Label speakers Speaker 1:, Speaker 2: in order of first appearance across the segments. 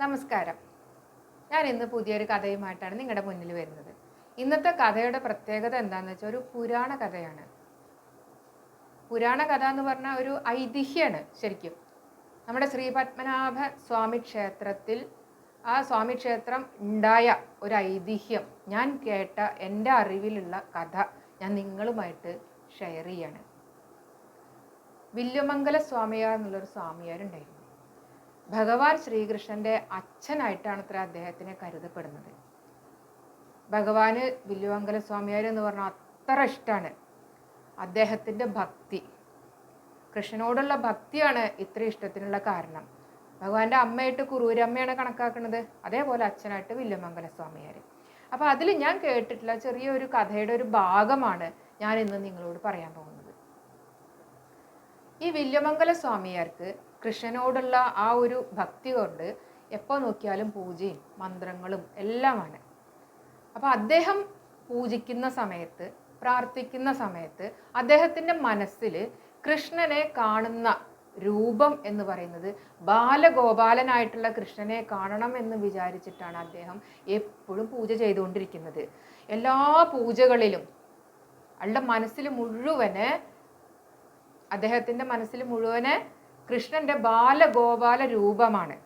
Speaker 1: നമസ്കാരം. ഞാൻ ഇന്ന് പുതിയൊരു കഥയുമായിട്ടാണ് നിങ്ങളുടെ മുന്നിൽ വരുന്നത്. ഇന്നത്തെ കഥയുടെ പ്രത്യേകത എന്താണെന്ന് വെച്ചാൽ ഒരു പുരാണ കഥയാണ്. പുരാണ കഥ എന്ന് പറഞ്ഞാൽ ഒരു ഐതിഹ്യമാണ് ശരിക്കും. നമ്മുടെ ശ്രീ പത്മനാഭ സ്വാമി ക്ഷേത്രത്തിൽ ആ സ്വാമി ക്ഷേത്രം ഉണ്ടായ ഒരു ഐതിഹ്യം ഞാൻ കേട്ട എന്റെ അറിവിലുള്ള കഥ ഞാൻ നിങ്ങളുമായിട്ട് ഷെയർ ചെയ്യാണ്. വില്യമംഗല സ്വാമിയാർ എന്നുള്ളൊരു സ്വാമിയാരുണ്ടായിരുന്നു. ഭഗവാൻ ശ്രീകൃഷ്ണന്റെ അച്ഛനായിട്ടാണ് അത്ര അദ്ദേഹത്തിനെ കരുതപ്പെടുന്നത്. ഭഗവാന് വില്ലുവങ്കല സ്വാമിയാർ എന്ന് പറഞ്ഞാൽ അത്ര ഇഷ്ടമാണ് അദ്ദേഹത്തിന്റെ ഭക്തി. കൃഷ്ണനോടുള്ള ഭക്തിയാണ് ഇത്ര ഇഷ്ടത്തിനുള്ള കാരണം. ഭഗവാന്റെ അമ്മയായിട്ട് കുറൂരമ്മയാണ് കണക്കാക്കുന്നത് അതേപോലെ അച്ഛനായിട്ട് വില്ലുമംഗല സ്വാമിയാർ അപ്പോൾ അതിൽ ഞാൻ കേട്ടിട്ടുള്ള ചെറിയൊരു കഥയുടെ ഒരു ഭാഗമാണ് ഞാൻ ഇന്ന് നിങ്ങളോട് പറയാൻ പോകുന്നത്. ഈ വില്ലുമംഗല സ്വാമിയാർക്ക് കൃഷ്ണനോടുള്ള ആ ഒരു ഭക്തി കൊണ്ട് എപ്പോൾ നോക്കിയാലും പൂജയും മന്ത്രങ്ങളും എല്ലാമാണ്. അപ്പോൾ അദ്ദേഹം പൂജിക്കുന്ന സമയത്ത് പ്രാർത്ഥിക്കുന്ന സമയത്ത് അദ്ദേഹത്തിന്റെ മനസ്സിൽ കൃഷ്ണനെ കാണുന്ന രൂപം എന്ന് പറയുന്നത് ബാലഗോപാലനായിട്ടുള്ള കൃഷ്ണനെ കാണണം എന്ന് വിചാരിച്ചിട്ടാണ് അദ്ദേഹം എപ്പോഴും പൂജ ചെയ്തുകൊണ്ടിരിക്കുന്നത്. എല്ലാ പൂജകളിലും അയാളുടെ മനസ്സിൽ മുഴുവൻ അദ്ദേഹത്തിന്റെ മനസ്സിൽ മുഴുവൻ കൃഷ്ണന്റെ ബാലഗോപാല രൂപമാണ്.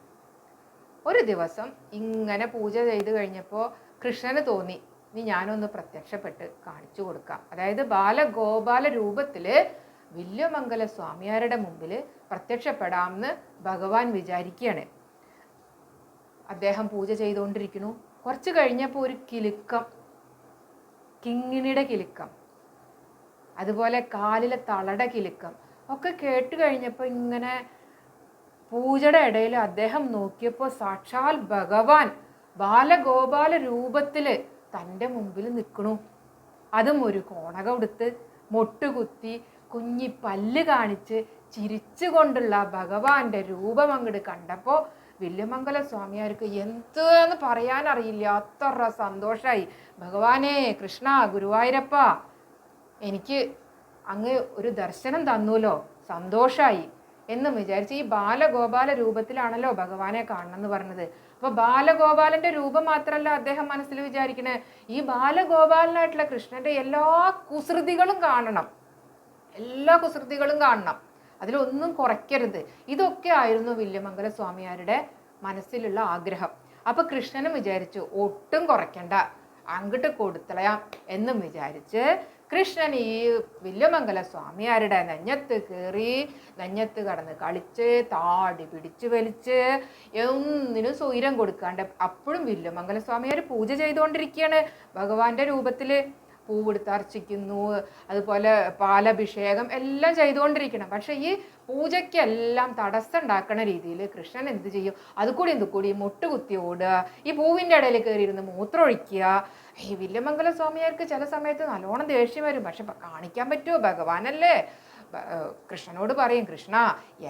Speaker 1: ഒരു ദിവസം ഇങ്ങനെ പൂജ ചെയ്ത് കഴിഞ്ഞപ്പോൾ കൃഷ്ണന് തോന്നി ഇനി ഞാനൊന്ന് പ്രത്യക്ഷപ്പെട്ട് കാണിച്ചു കൊടുക്കാം. അതായത് ബാലഗോപാല രൂപത്തിൽ വില്യമംഗല സ്വാമിയാരുടെ മുമ്പിൽ പ്രത്യക്ഷപ്പെടാമെന്ന് ഭഗവാൻ വിചാരിക്കുകയാണ് അദ്ദേഹം പൂജ ചെയ്തുകൊണ്ടിരിക്കുന്നു കുറച്ച് കഴിഞ്ഞപ്പോൾ ഒരു കിലുക്കം കിങ്ങിണിയുടെ കിലുക്കം അതുപോലെ കാലിലെ തളട കിലുക്കം ഒക്കെ കേട്ട് കഴിഞ്ഞപ്പോൾ ഇങ്ങനെ പൂജയുടെ ഇടയിൽ അദ്ദേഹം നോക്കിയപ്പോൾ സാക്ഷാൽ ഭഗവാൻ ബാലഗോപാല രൂപത്തിൽ തന്റെ മുമ്പിൽ നിൽക്കണു. അതും ഒരു കോണക ഉടുത്ത് മൊട്ടുകുത്തി കുഞ്ഞി പല്ല് കാണിച്ച് ചിരിച്ചുകൊണ്ടുള്ള ഭഗവാന്റെ രൂപം അങ്ങോട്ട് കണ്ടപ്പോൾ വില്യമംഗല സ്വാമിയാർക്ക് എന്തെന്ന് പറയാനറിയില്ല. അത്ര സന്തോഷമായി ഭഗവാനെ കൃഷ്ണ ഗുരുവായൂരപ്പ എനിക്ക് അങ്ങ് ഒരു ദർശനം തന്നൂലോ? സന്തോഷമായി എന്ന് വിചാരിച്ച് ഈ ബാലഗോപാല രൂപത്തിലാണല്ലോ ഭഗവാനെ കാണണം എന്ന് പറഞ്ഞത്. അപ്പൊ ബാലഗോപാലന്റെ രൂപം മാത്രമല്ല അദ്ദേഹം മനസ്സിൽ വിചാരിക്കണേ. ഈ ബാലഗോപാലനായിട്ടുള്ള കൃഷ്ണന്റെ എല്ലാ കുസൃതികളും കാണണം. എല്ലാ കുസൃതികളും കാണണം. അതിലൊന്നും കുറയ്ക്കരുത്. ഇതൊക്കെ ആയിരുന്നു വില്യമംഗല സ്വാമിയാരുടെ മനസ്സിലുള്ള ആഗ്രഹം. അപ്പൊ കൃഷ്ണനും വിചാരിച്ചു ഒട്ടും കുറയ്ക്കണ്ട. അങ്ങോട്ട് കൊടുത്തളയാം എന്നും വിചാരിച്ച് കൃഷ്ണൻ ഈ വില്യമംഗല സ്വാമിയാരുടെ നെഞ്ഞത്ത് കയറി നെഞ്ഞത്ത് കടന്ന് കളിച്ച് താടി പിടിച്ച് വലിച്ച് ഒന്നിനും സ്വൈരം കൊടുക്കാണ്ട് അപ്പോഴും വില്യമംഗല സ്വാമിയാർ പൂജ ചെയ്തുകൊണ്ടിരിക്കുകയാണ് ഭഗവാന്റെ രൂപത്തിൽ പൂവെടുത്ത് അർച്ചിക്കുന്നു അതുപോലെ പാലഭിഷേകം എല്ലാം ചെയ്തുകൊണ്ടിരിക്കണം. പക്ഷേ ഈ പൂജയ്ക്കെല്ലാം തടസ്സം ഉണ്ടാക്കുന്ന രീതിയിൽ കൃഷ്ണൻ എന്ത് ചെയ്യും? അത് കൂടി എന്ത് കൂടി മുട്ടുകുത്തി ഓടുക ഈ പൂവിന്റെ ഇടയിൽ കയറിയിരുന്ന് മൂത്രമൊഴിക്കുക. ഈ വില്യമംഗല സ്വാമിയാർക്ക് ചില സമയത്ത് നല്ലോണം ദേഷ്യം വരും. പക്ഷെ കാണിക്കാൻ പറ്റുമോ? ഭഗവാനല്ലേ? കൃഷ്ണനോട് പറയും കൃഷ്ണ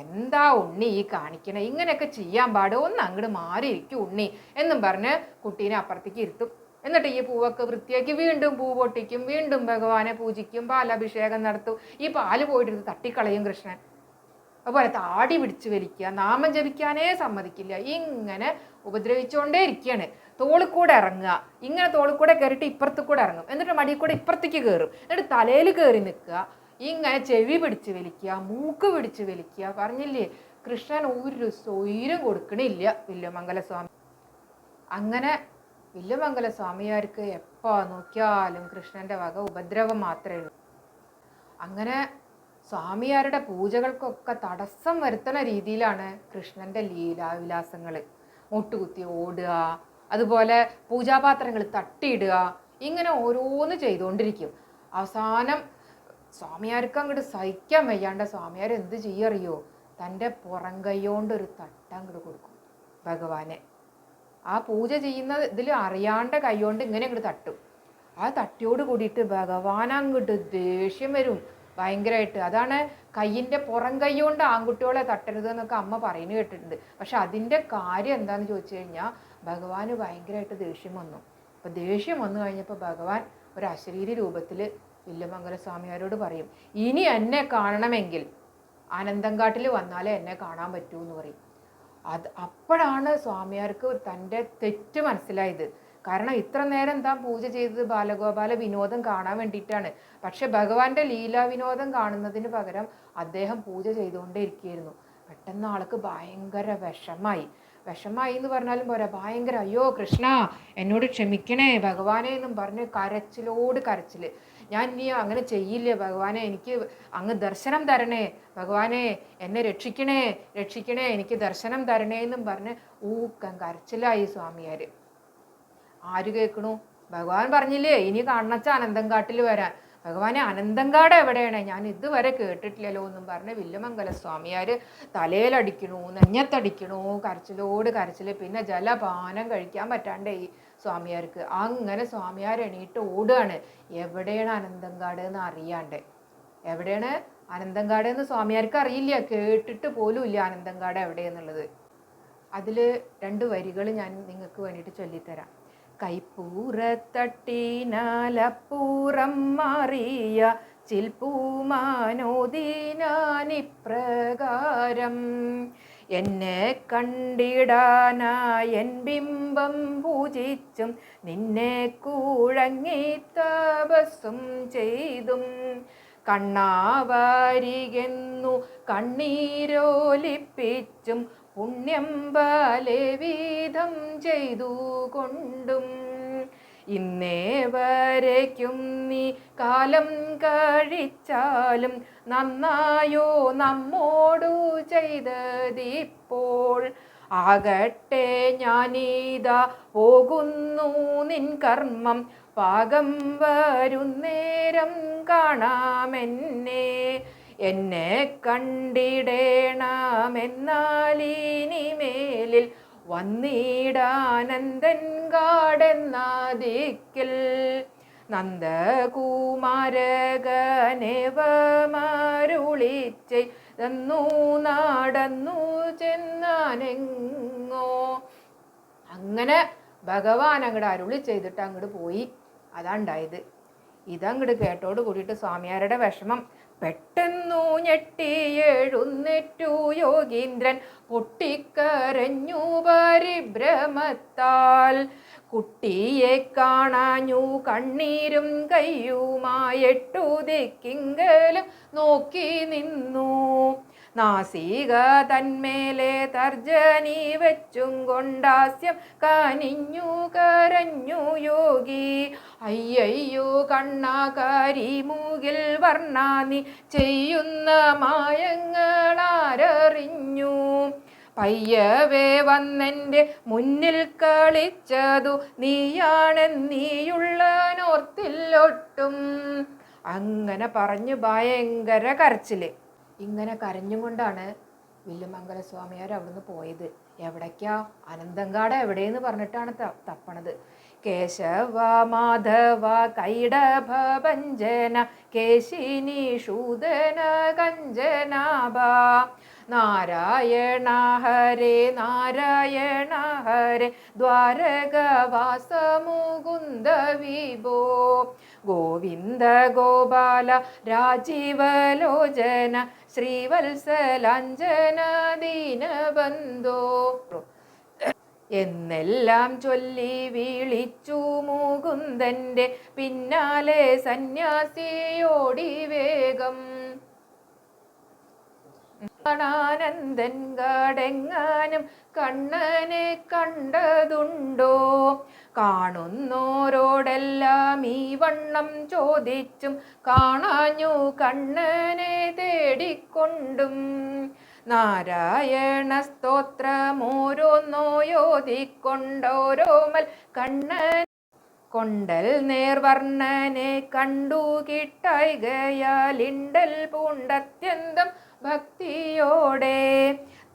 Speaker 1: എന്താ ഉണ്ണി ഈ കാണിക്കണേ? ഇങ്ങനെയൊക്കെ ചെയ്യാൻ പാടും. ഒന്ന് അങ്ങോട്ട് മാറിയിരിക്കും ഉണ്ണി എന്നും പറഞ്ഞ് കുട്ടീനെ അപ്പുറത്തേക്ക് ഇരുത്തും. എന്നിട്ട് ഈ പൂവൊക്കെ വൃത്തിയാക്കി വീണ്ടും പൂ പൊട്ടിക്കും വീണ്ടും ഭഗവാനെ പൂജിക്കും പാലഭിഷേകം നടത്തും. ഈ പാൽ പോയിട്ടിരുന്ന് തട്ടിക്കളയും കൃഷ്ണൻ. അതുപോലെ താടി പിടിച്ച് വലിക്കുക നാമം ജപിക്കാനേ സമ്മതിക്കില്ല. ഇങ്ങനെ ഉപദ്രവിച്ചുകൊണ്ടേ ഇരിക്കുകയാണ്. തോളിൽ കൂടെ ഇറങ്ങുക. ഇങ്ങനെ തോളിൽ കൂടെ കയറിയിട്ട് ഇപ്പുറത്ത് കൂടെ ഇറങ്ങും. എന്നിട്ട് മടിയിൽ കൂടെ ഇപ്പുറത്തേക്ക് കയറും. എന്നിട്ട് തലയിൽ കയറി നിൽക്കുക. ഇങ്ങനെ ചെവി പിടിച്ച് വലിക്കുക മൂക്ക് പിടിച്ച് വലിക്കുക. പറഞ്ഞില്ലേ കൃഷ്ണൻ ഒരു സ്വൈരം കൊടുക്കണില്ല വില്യമംഗല സ്വാമി അങ്ങനെ വില്യമംഗല സ്വാമിയാർക്ക് എപ്പോൾ നോക്കിയാലും കൃഷ്ണന്റെ വക ഉപദ്രവം മാത്രമേ ഉള്ളൂ. അങ്ങനെ സ്വാമിയാരുടെ പൂജകൾക്കൊക്കെ തടസ്സം വരുത്തുന്ന രീതിയിലാണ് കൃഷ്ണന്റെ ലീലാവിലാസങ്ങൾ മുട്ടുകുത്തി ഓടുക അതുപോലെ പൂജാപാത്രങ്ങൾ തട്ടിയിടുക ഇങ്ങനെ ഓരോന്ന് ചെയ്തുകൊണ്ടിരിക്കും അവസാനം സ്വാമിയാർക്ക് അങ്ങോട്ട് സഹിക്കാൻ വയ്യാണ്ട സ്വാമിയാർ എന്ത് ചെയ്യറിയോ? തന്റെ പുറം കൈയോണ്ടൊരു തട്ട അങ്ങോട്ട് കൊടുക്കും ഭഗവാനെ. ആ പൂജ ചെയ്യുന്ന ഇതിൽ അറിയാണ്ട കൈകൊണ്ട് ഇങ്ങനെ അങ്ങോട്ട് തട്ടും. ആ തട്ടിയോട് കൂടിയിട്ട് ഭഗവാൻ അങ്ങോട്ട് ദേഷ്യം വരും ഭയങ്കരമായിട്ട് അതാണ് കയ്യിന്റെ പുറം കൈ കൊണ്ട് ആൺകുട്ടികളെ തട്ടരുത് എന്നൊക്കെ അമ്മ പറയുന്നു കേട്ടിട്ടുണ്ട്. പക്ഷെ അതിന്റെ കാര്യം എന്താണെന്ന് ചോദിച്ചു കഴിഞ്ഞാൽ ഭഗവാന് ഭയങ്കരമായിട്ട് ദേഷ്യം വന്നു. അപ്പോൾ ദേഷ്യം വന്നു കഴിഞ്ഞപ്പോൾ ഭഗവാൻ ഒരു അശരീരി രൂപത്തിൽ വില്യമംഗല സ്വാമിയാരോട് പറയും ഇനി എന്നെ കാണണമെങ്കിൽ ആനന്ദങ്കാട്ടിൽ വന്നാലേ എന്നെ കാണാൻ പറ്റൂ എന്ന് പറയും. അത് അപ്പോഴാണ് സ്വാമിയാർക്ക് തന്റെ തെറ്റ് മനസ്സിലായത്. കാരണം ഇത്ര നേരം താൻ പൂജ ചെയ്തത് ബാലഗോപാല വിനോദം കാണാൻ വേണ്ടിയിട്ടാണ്. പക്ഷെ ഭഗവാന്റെ ലീലാ വിനോദം കാണുന്നതിന് പകരം അദ്ദേഹം പൂജ ചെയ്തുകൊണ്ടേ ഇരിക്കുകയായിരുന്നു പെട്ടെന്ന് ആൾക്ക് ഭയങ്കര വിഷമായി. വിഷമായി എന്ന് പറഞ്ഞാലും പോരാ ഭയങ്കര അയ്യോ കൃഷ്ണ എന്നോട് ക്ഷമിക്കണേ ഭഗവാനെ എന്നും പറഞ്ഞ് കരച്ചിലോട് കരച്ചിൽ ഞാൻ നീ അങ്ങനെ ചെയ്യില്ല ഭഗവാനെ? എനിക്ക് അങ്ങ് ദർശനം തരണേ. ഭഗവാനെ എന്നെ രക്ഷിക്കണേ രക്ഷിക്കണേ എനിക്ക് ദർശനം തരണേ എന്നും പറഞ്ഞ് ഊക്കം കരച്ചിലായി സ്വാമിയാർ ആര് കേൾക്കണു? ഭഗവാൻ പറഞ്ഞില്ലേ ഇനി കണ്ണച്ച അനന്തം കാട്ടിൽ വരാൻ. ഭഗവാനെ അനന്തങ്കാട് എവിടെയാണ്? ഞാൻ ഇതുവരെ കേട്ടിട്ടില്ലല്ലോ എന്നും പറഞ്ഞ് വില്ലുമംഗല സ്വാമിയാർ തലയിലടിക്കണു നെഞ്ഞത്തടിക്കണു കരച്ചിലോട് കരച്ചിൽ പിന്നെ ജലപാനം കഴിക്കാൻ പറ്റാണ്ടേ ഈ സ്വാമിയാർക്ക്. അങ്ങനെ സ്വാമിയാർ എണീറ്റ് ഓടുകയാണ് എവിടെയാണ് അനന്തങ്കാട് എന്ന് അറിയാണ്ട്? എവിടെയാണ് അനന്തങ്കാട് എന്ന് സ്വാമിയാർക്ക് അറിയില്ല. കേട്ടിട്ട് പോലും ഇല്ല അനന്തങ്കാട് എവിടെയെന്നുള്ളത്. അതിൽ രണ്ട് വരികൾ ഞാൻ നിങ്ങൾക്ക് വേണ്ടിയിട്ട് ചൊല്ലിത്തരാം. കൈപ്പൂറത്തട്ടിനാലപ്പൂറം മാറിയ ചിൽപ്പൂമാനോദീനാനിപ്രകാരം എന്നെ കണ്ടിടാനായൻ ബിംബം പൂജിച്ചും നിന്നെ കൂഴങ്ങി തപസ്സും ചെയ്തും. കണ്ണാവാരികെന്നു കണ്ണീരോലിപ്പിച്ചും പുണ്യം ബാലവീതം ചെയ്തു കൊണ്ടും ഇന്നേ വരയ്ക്കും നീ കാലം കഴിച്ചാലും നന്നായോ നമ്മോടു ചെയ്തതിപ്പോൾ. ആകട്ടെ ഞാനീതാ പോകുന്നു നിൻ കർമ്മം. പാകം വരുന്നേരം കാണാമെന്നെ. എന്നെ കണ്ടിടേണമെന്നാലിനിമേലിൽ വന്നിടാനന്ദൻ കാടെന്നാദിക്കിൽ നന്ദകുമാരകനെവമരുളിച്ചെ തന്നു നടന്നു ചെന്നാനെങ്ങോ. അങ്ങനെ ഭഗവാൻ അങ്ങോട്ട് അരുളി ചെയ്തിട്ട് അങ്ങോട്ട് പോയി. അതാണ്ടായത് ഇതങ്ങോട്ട് കേട്ടോട് കൂടിയിട്ട് സ്വാമിയാരുടെ വിഷമം. പെട്ടെന്നു ഞെട്ടി എഴുന്നേറ്റു യോഗീന്ദ്രൻ. പൊട്ടിക്കരഞ്ഞു പരിഭ്രമത്താൽ. കുട്ടിയെ കാണാഞ്ഞു കണ്ണീരും കയ്യുമായെട്ടു ദിക്കിങ്കലും നോക്കി നിന്നു. നാസിക തന്മേലെ തർജനി വെച്ചും കൊണ്ടാസ്യം കനിഞ്ഞു കരഞ്ഞു യോഗി. അയ്യയ്യോ കണ്ണാകാരി മൂകിൽ വർണാനി ചെയ്യുന്ന മായങ്ങളാരറിഞ്ഞു. പയ്യവേ വന്നെന്റെ മുന്നിൽ കളിച്ചതു നീയാണെന്നീയുള്ള നോർത്തില്ലൊട്ടും അങ്ങനെ പറഞ്ഞു ഭയങ്കര കരച്ചിൽ. ഇങ്ങനെ കരഞ്ഞും കൊണ്ടാണ് വില്ലുമംഗല സ്വാമിയാർ അവിടുന്ന് പോയത്. എവിടേക്കാ? അനന്തങ്കാട് എവിടെയെന്ന് പറഞ്ഞിട്ടാണ് തപ്പണത്. കേശവ മാധവ കൈടഭ ഭഞ്ജന കേശിനി ശൂദന കഞ്ചനാഭ നാരായണ ഹരേ നാരായണ ഹരേ. ദ്വാരകവാസ മുകുന്ദ വിഭോ. ഗോവിന്ദ ഗോപാല രാജീവലോചന. ശ്രീവത്സലാഞ്ജന ദീനബന്ധോ. എന്നെല്ലാം ചൊല്ലി വിളിച്ചു മുകുന്ദന്റെ പിന്നാലെ സന്യാസിയോടി വേഗം. കാണാനന്ദൻ കാടെങ്ങാനും കണ്ണനെ കണ്ടതുണ്ടോ? കാണുന്നോരോടെല്ലാം ഈ വണ്ണം ചോദിച്ചും കാണാഞ്ഞു കണ്ണനെ തേടിക്കൊണ്ടും. നാരായണ സ്തോത്രമോരോന്നോ യോതിക്കൊണ്ടോരോമൽ കണ്ണൻ. കൊണ്ടൽ നേർവർണനെ കണ്ടു കിട്ടായികയാലിണ്ടൽ പൂണ്ടത്യന്തം ഭക്തിയോടെ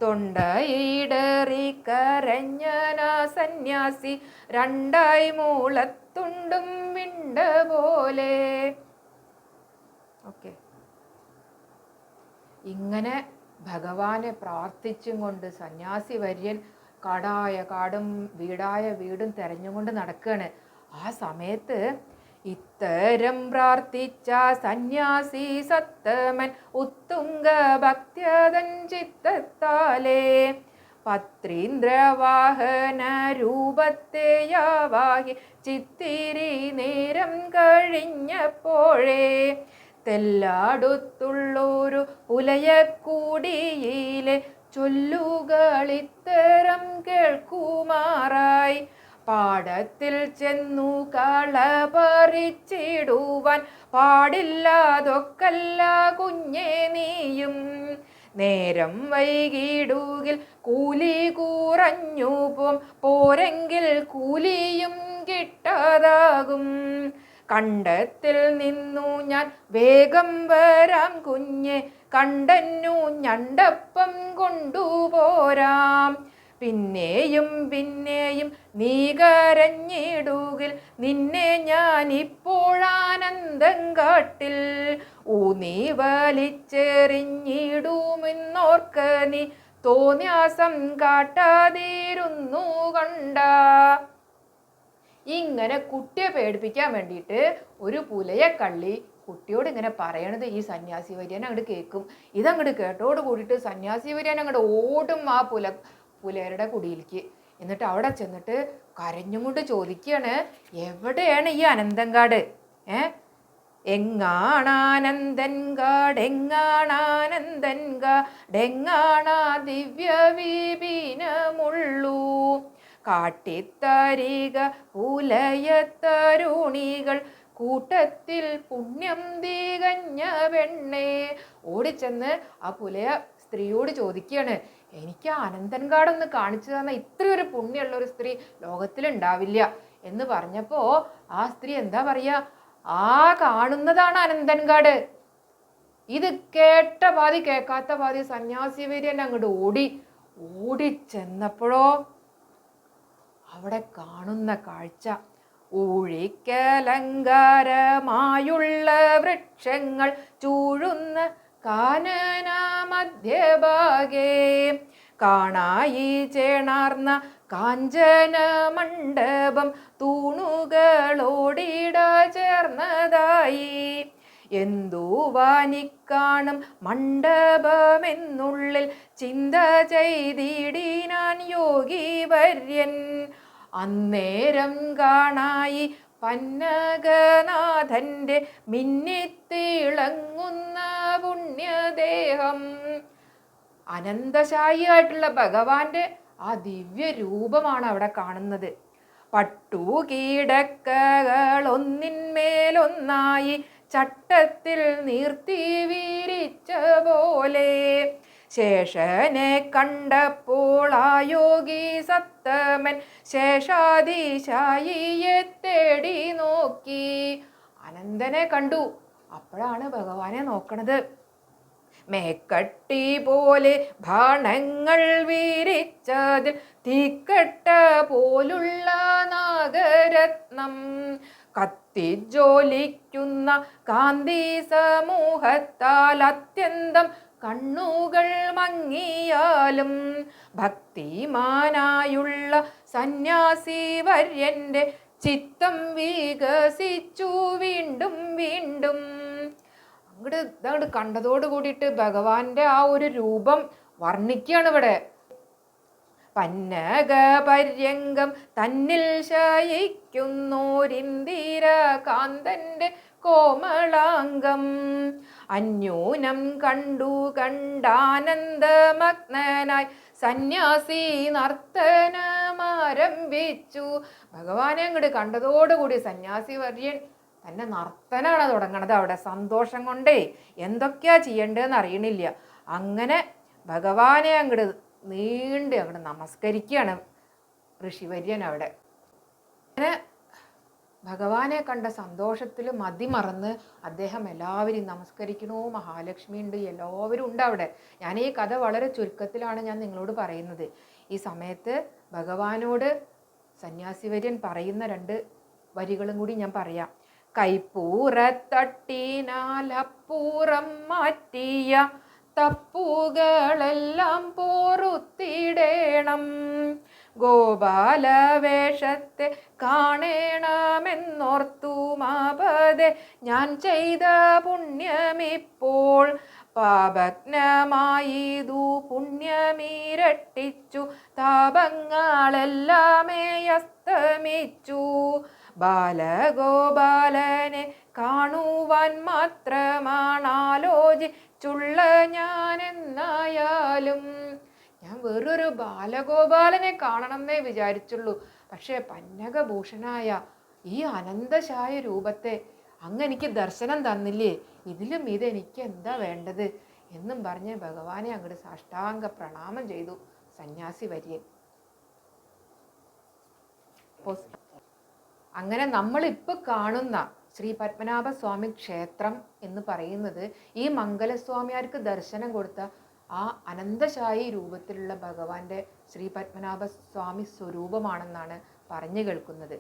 Speaker 1: തൊണ്ടയിടറി കരഞ്ഞനാ സന്യാസി രണ്ടായി മൂളത്തുണ്ടും വിണ്ട പോലെ. ഓക്കെ. ഇങ്ങനെ ഭഗവാനെ പ്രാർത്ഥിച്ചും കൊണ്ട് സന്യാസി വര്യൻ കാടായ കാടും വീടായ വീടും തെരഞ്ഞുകൊണ്ട് നടക്കുകയാണ് ആ സമയത്ത് ഇത്തരം പ്രാർത്ഥിച്ച സന്യാസി സത്തമൻ ഉത്തുംഗ ഭക്തൻ ചിത്തത്താലേ. പത്രീന്ദ്രവാഹന രൂപത്തെയാവാഹി ചിത്തിരി നേരം കഴിഞ്ഞപ്പോഴേ തെല്ലാടുത്തുള്ളൊരു പുലയക്കൂടിയിലെ ചൊല്ലുകളിത്തരം കേൾക്കുമാറായി പാടത്തിൽ ചെന്നു കള പറിച്ചിടുവാൻ പാടില്ലാതൊക്കല്ല കുഞ്ഞേ നീയും. നേരം വൈകിടുകിൽ കൂലി കുറഞ്ഞു പോം. പോരെങ്കിൽ കൂലിയും കിട്ടാതാകും. കണ്ടത്തിൽ നിന്നു ഞാൻ വേഗം വരാം കുഞ്ഞെ. കണ്ടന്നു ഞണ്ടപ്പം കൊണ്ടുപോരാം. പിന്നെയും പിന്നെയും നീ കരഞ്ഞിടുകിൽ നിന്നെ ഞാൻ ഇപ്പോഴാനന്ദം കാട്ടിൽ. ഊന്നി വലിച്ചെറിഞ്ഞിടുമെന്നോർക്ക് നീ. തോന്യാസം കാട്ടാതിരുന്നു കണ്ട. ഇങ്ങനെ കുട്ടിയെ പേടിപ്പിക്കാൻ വേണ്ടിയിട്ട് ഒരു പുലയെ കള്ളി കുട്ടിയോട് ഇങ്ങനെ പറയണത് ഈ സന്യാസി വര്യൻ അങ്ങോട്ട് കേൾക്കും ഇതങ്ങോട്ട് കേട്ടോട് കൂടിയിട്ട് സന്യാസി വര്യൻ അങ്ങോട്ട് ഓടും ആ പുല പുലയരുടെ കുടിയിലേക്ക്. എന്നിട്ട് അവിടെ ചെന്നിട്ട് കരഞ്ഞും കൊണ്ട് ചോദിക്കുകയാണ് എവിടെയാണ് ഈ അനന്തങ്കാട് ഏ? എങ്ങാണാനന്ദൻകാട് എങ്ങാണാ ദിവ്യ വിപിനമുള്ളൂ കാട്ടിത്തരിക പുലയത്തരുണികൾ കൂട്ടത്തിൽ പുണ്യം തികഞ്ഞ പെണ്ണേ. ഓടിച്ചെന്ന് ആ പുലയ സ്ത്രീയോട് ചോദിക്കുകയാണ് എനിക്ക് അനന്തൻകാടൊന്ന് കാണിച്ചു തന്ന ഇത്രയൊരു പുണ്യമുള്ള ഒരു സ്ത്രീ ലോകത്തിലുണ്ടാവില്ല എന്ന് പറഞ്ഞപ്പോൾ ആ സ്ത്രീ എന്താ പറയുക ആ കാണുന്നതാണ് അനന്തൻകാട് ഇത് കേട്ട പാതി കേൾക്കാത്ത പാതി സന്യാസി വീര്യൻ അങ്ങോട്ട് ഓടി ഓടി ചെന്നപ്പോഴോ അവിടെ കാണുന്ന കാഴ്ച. ഊഴിക്കലങ്കാരമായുള്ള വൃക്ഷങ്ങൾ ചൂഴുന്ന കാനന മധ്യഭാഗേ കാണായി ചേണാർന്ന കാഞ്ചന മണ്ഡപം തൂണുകളോടിട ചേർന്നതായി. എന്തു വാനിക്കാണും മണ്ഡപമെന്നുള്ളിൽ ചിന്ത ചെയ്തിടിനാൻ യോഗി വര്യൻ. അന്നേരം കാണായി പന്നകനാഥന്റെ മിന്നിത്തിളങ്ങുന്ന പുണ്യദേഹം. അനന്തശായിയായിട്ടുള്ള ഭഗവാന്റെ ആ ദിവ്യ രൂപമാണ് അവിടെ കാണുന്നത്. പട്ടു കീടക്കകൾ ഒന്നിന്മേലൊന്നായി ചട്ടത്തിൽ നീർത്തി വീരിച്ച പോലെ. ശേഷനെ കണ്ടപ്പോൾ ആ യോഗി സത്തമൻ ശേഷാദിശായിയെ തേടി നോക്കി. അനന്തനെ കണ്ടു. അപ്പോഴാണ് ഭഗവാനെ നോക്കണത്. മേക്കട്ടി പോലെ ബാണങ്ങൾ വീരിച്ചതിൽ തീക്കട്ട പോലുള്ള നാഗരത്നം കത്തിജ്വലിക്കുന്ന കാന്തി സമൂഹത്താൽ അത്യന്തം കണ്ണുകൾ മങ്ങിയാലും ഭക്തിമാനായുള്ള സന്യാസി വര്യന്റെ ചിത്തം വികസിച്ചു വീണ്ടും വീണ്ടും അങ്ങോട്ട് ഇതങ്ങോട്ട് കണ്ടതോട് കൂടിയിട്ട് ഭഗവാന്റെ ആ ഒരു രൂപം വർണിക്കുകയാണ് ഇവിടെ. പന്നക പര്യങ്കം തന്നിൽ ശയിക്കുന്നോരിന്ദിര കാന്തന്റെ കോമളാംഗം. അന്യൂനം കണ്ടു കണ്ടാനന്ദമഗ്നനായി സന്യാസി നർത്തനമാരംഭിച്ചു. ഭഗവാനെ അങ്ങോട്ട് കണ്ടതോടുകൂടി സന്യാസി വര്യൻ തന്നെ നർത്തനാണ് തുടങ്ങണത്. അവിടെ സന്തോഷം കൊണ്ടേ എന്തൊക്കെയാ ചെയ്യേണ്ടതെന്ന് അറിയണില്ല. അങ്ങനെ ഭഗവാനെ അങ്ങോട്ട് നീണ്ട് അങ്ങോട്ട് നമസ്കരിക്കുകയാണ് ഋഷിവര്യൻ അവിടെ. അങ്ങനെ ഭഗവാനെ കണ്ട സന്തോഷത്തിൽ മതിമറന്ന് അദ്ദേഹം എല്ലാവരെയും നമസ്കരിക്കണു മഹാലക്ഷ്മി ഉണ്ട് എല്ലാവരും ഉണ്ട് അവിടെ. ഞാൻ ഈ കഥ വളരെ ചുരുക്കത്തിലാണ് ഞാൻ നിങ്ങളോട് പറയുന്നത്. ഈ സമയത്ത് ഭഗവാനോട് സന്യാസിവര്യൻ പറയുന്ന രണ്ട് വരികളും കൂടി ഞാൻ പറയാം. കൈപ്പൂറത്തട്ടിനാലപ്പൂറം മാറ്റിയ തപ്പുകളെല്ലാം പോറുത്തിടേണം. ഗോപാലവേഷത്തെ കാണേണമെന്നോർത്തു മാപതെ ഞാൻ ചെയ്ത പുണ്യമിപ്പോൾ പാപജ്ഞമായിതു പുണ്യമീരട്ടിച്ചു താപങ്ങളെല്ലാമേ അസ്തമിച്ചു. ബാലഗോപാലനെ കാണുവാൻ മാത്രമാണാലോചിച്ചുള്ള ഞാൻ എന്നായാലും ഞാൻ വേറൊരു ബാലഗോപാലനെ കാണണം എന്നേ വിചാരിച്ചുള്ളൂ. പക്ഷേ പന്നകഭൂഷണായ ഈ അനന്തശായ രൂപത്തെ അങ്ങ് എനിക്ക് ദർശനം തന്നില്ലേ? ഇതിലും ഇതെനിക്ക് എന്താ വേണ്ടത്? എന്നും പറഞ്ഞ് ഭഗവാനെ അങ്ങോട്ട് സാഷ്ടാംഗ പ്രണാമം ചെയ്തു സന്യാസി വര്യൻ അങ്ങനെ നമ്മളിപ്പോൾ കാണുന്ന ശ്രീ പത്മനാഭ സ്വാമി ക്ഷേത്രം എന്ന് പറയുന്നത് ഈ മംഗലസ്വാമിയാർക്ക് ദർശനം കൊടുത്ത ആ അനന്തശായി രൂപത്തിലുള്ള ഭഗവാന്റെ ശ്രീ പത്മനാഭ സ്വാമി സ്വരൂപമാണെന്നാണ് പറഞ്ഞു കേൾക്കുന്നത്.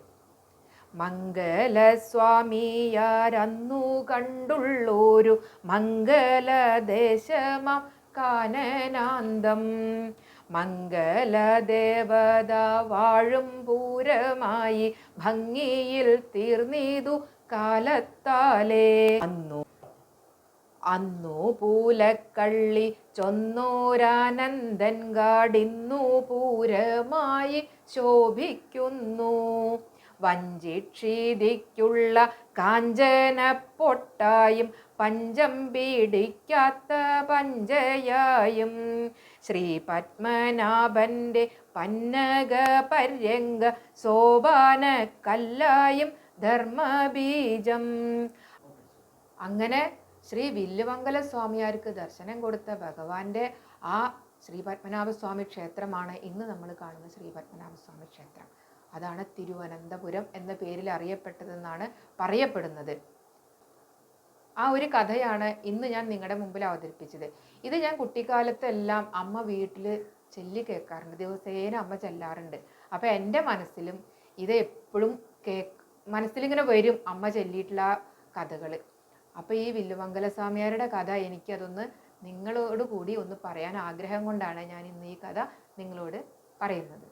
Speaker 1: മംഗലസ്വാമിയാരന്നു കണ്ടുള്ളൊരു മംഗലദേശമ കാനനാന്തം. മംഗലദേവത വാഴും പൂരമായി ഭംഗിയിൽ തീർന്നീതു കാലത്താലേ. അന്നു അന്നു പൂലക്കള്ളി ചൊന്നോരാനന്ദൻ കാടിന്നു പൂരമായി ശോഭിക്കുന്നു. വഞ്ചിക്ഷീതിക്കുള്ള കാഞ്ചന പൊട്ടായും പഞ്ചം പീഡിക്കാത്ത പഞ്ചയായും. ശ്രീ പത്മനാഭന്റെ പന്നക പര്യങ്ക സോപാന കല്ലായും ധർമ്മബീജം. അങ്ങനെ ശ്രീ വില്ലുമംഗല സ്വാമിയാർക്ക് ദർശനം കൊടുത്ത ഭഗവാന്റെ ആ ശ്രീ പത്മനാഭസ്വാമി ക്ഷേത്രമാണ് ഇന്ന് നമ്മൾ കാണുന്ന ശ്രീ പത്മനാഭസ്വാമി ക്ഷേത്രം. അതാണ് തിരുവനന്തപുരം എന്ന പേരിൽ അറിയപ്പെട്ടതെന്നാണ് പറയപ്പെടുന്നത്. ആ ഒരു കഥയാണ് ഇന്ന് ഞാൻ നിങ്ങളുടെ മുമ്പിൽ അവതരിപ്പിച്ചത്. ഇത് ഞാൻ കുട്ടിക്കാലത്തെല്ലാം അമ്മ വീട്ടിൽ ചെല്ലി കേൾക്കാറുണ്ട്. ദിവസേന അമ്മ ചെല്ലാറുണ്ട്. അപ്പോൾ എന്റെ മനസ്സിലും ഇത് എപ്പോഴും കേ മനസ്സിലിങ്ങനെ വരും അമ്മ ചെല്ലിയിട്ടുള്ള കഥകൾ അപ്പോൾ ഈ വില്ലുമംഗല സ്വാമിയാരുടെ കഥ എനിക്കതൊന്ന് നിങ്ങളോട് കൂടി ഒന്ന് പറയാൻ ആഗ്രഹം കൊണ്ടാണ് ഞാൻ ഇന്ന് ഈ കഥ നിങ്ങളോട് പറയുന്നത്.